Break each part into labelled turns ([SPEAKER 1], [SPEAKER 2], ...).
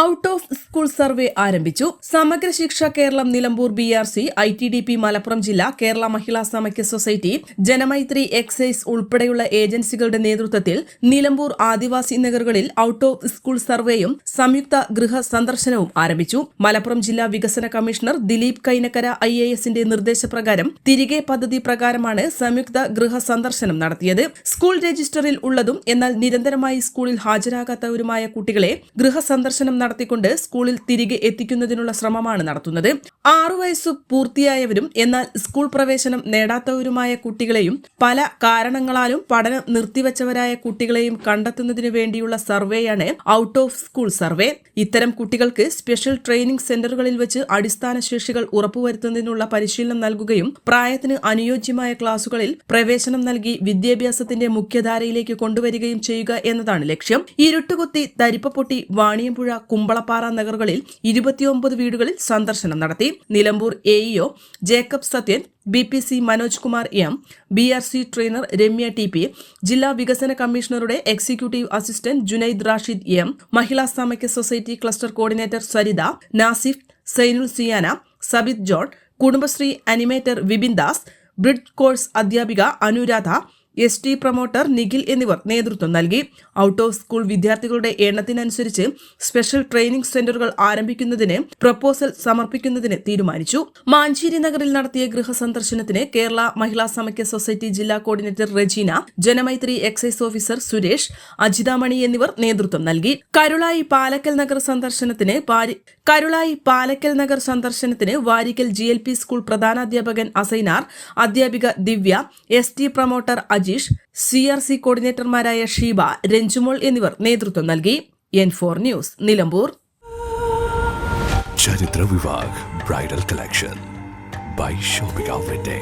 [SPEAKER 1] out of school survey ആരംഭിച്ചു. Samagra Shiksha Kerala Nilambur B R C I T D P Malappuram ജില്ല Kerala Mahila Samakhya society Janamaithri excise ഉൾപ്പെടെയുള്ള ഏജൻസികളുടെ നേതൃത്വത്തിൽ നിലമ്പൂർ ആദിവാസി നഗറുകളിൽ ഔട്ട് ഓഫ് സ്കൂൾ സർവേയും സംയുക്ത ഗൃഹ സന്ദർശനവും ആരംഭിച്ചു. മലപ്പുറം ജില്ലാ വികസന commissioner Dileep Kainakkara I A എസിന്റെ നിർദ്ദേശപ്രകാരം തിരികെ പദ്ധതി പ്രകാരമാണ് സംയുക്ത ഗൃഹ സന്ദർശനം നടത്തിയത്. സ്കൂൾ രജിസ്റ്ററിൽ ഉള്ളതും എന്നാൽ നിരന്തരമായി സ്കൂളിൽ ഹാജരാകാത്തവരുമായ കുട്ടികളെ ഗൃഹസന്ദർശനം നടത്തിക്കൊണ്ട് സ്കൂളിൽ തിരികെ എത്തിക്കുന്നതിനുള്ള ശ്രമമാണ് നടത്തുന്നത്. ആറു വയസ്സ് പൂർത്തിയായവരും എന്നാൽ സ്കൂൾ പ്രവേശനം നേടാത്തവരുമായ കുട്ടികളെയും പല കാരണങ്ങളാലും പഠനം നിർത്തിവച്ചവരായ കുട്ടികളെയും കണ്ടെത്തുന്നതിനു വേണ്ടിയുള്ള സർവേയാണ് ഔട്ട് ഓഫ് സ്കൂൾ സർവേ. ഇത്തരം കുട്ടികൾക്ക് സ്പെഷ്യൽ ട്രെയിനിംഗ് സെന്ററുകളിൽ വെച്ച് അടിസ്ഥാന ശേഷികൾ ഉറപ്പുവരുത്തുന്നതിനുള്ള പരിശീലനം നൽകുകയും പ്രായത്തിന് അനുയോജ്യമായ ക്ലാസുകളിൽ പ്രവേശനം നൽകി വിദ്യാഭ്യാസത്തിന്റെ മുഖ്യധാരയിലേക്ക് കൊണ്ടുവരികയും ചെയ്യുക എന്നതാണ് ലക്ഷ്യം. ഇരുട്ടുകുത്തി തരിപ്പപ്പൊട്ടി വാണിയമ്പുഴ കുമ്പളപ്പാറ നഗറുകളിൽ ഇരുപത്തിയൊമ്പത് വീടുകളിൽ സന്ദർശനം നടത്തി. Nilambur AEO Jacob Sathyan B P C Manoj Kumar M B R C trainer Ramya T P ജില്ലാ വികസന കമ്മീഷണറുടെ executive assistant Junaid Rashid M Mahila Samakhya society cluster coordinator Saritha Nasif Sainul Siyana Sabith John Kudumbashree animator Vipin Das bridge course അധ്യാപിക Anuradha S T promoter Nikhil എന്നിവർ നേതൃത്വം നൽകി. Out of school വിദ്യാർത്ഥികളുടെ എണ്ണത്തിനനുസരിച്ച് special training സെന്ററുകൾ ആരംഭിക്കുന്നതിന് proposal സമർപ്പിക്കുന്നതിന് തീരുമാനിച്ചു. മാഞ്ചേരി നഗറിൽ നടത്തിയ ഗൃഹസന്ദർശനത്തിന് കേരള മഹിളാ സമക്യ സൊസൈറ്റി ജില്ലാ coordinator Regina Janamaithri excise officer Suresh Ajithamani എന്നിവർ നേതൃത്വം നൽകി. കരുളായി പാലക്കൽ നഗർ സന്ദർശനത്തിന് കരുളായി പാലക്കൽ നഗർ സന്ദർശനത്തിന് Varikkal G L P school പ്രധാനാധ്യാപകൻ Asainar അധ്യാപിക Divya S T promoter Ajeesh C R C കോർഡിനേറ്റർമാരായ Sheeba Ranjumol എന്നിവർ നേതൃത്വം നൽകി. N four news Nilambur.
[SPEAKER 2] Charitra Vivah bridal collection. By shopping outlet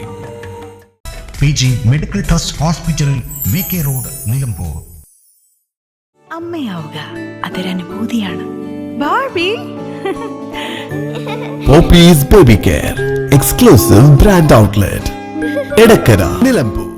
[SPEAKER 3] P G medical trust hospital V K road Nilambur.
[SPEAKER 4] അമ്മയാവുക. അതൊരനുഭൂതിയാണ് Barbie
[SPEAKER 2] Poppies baby care exclusive brand outlet Edakkara Nilambur.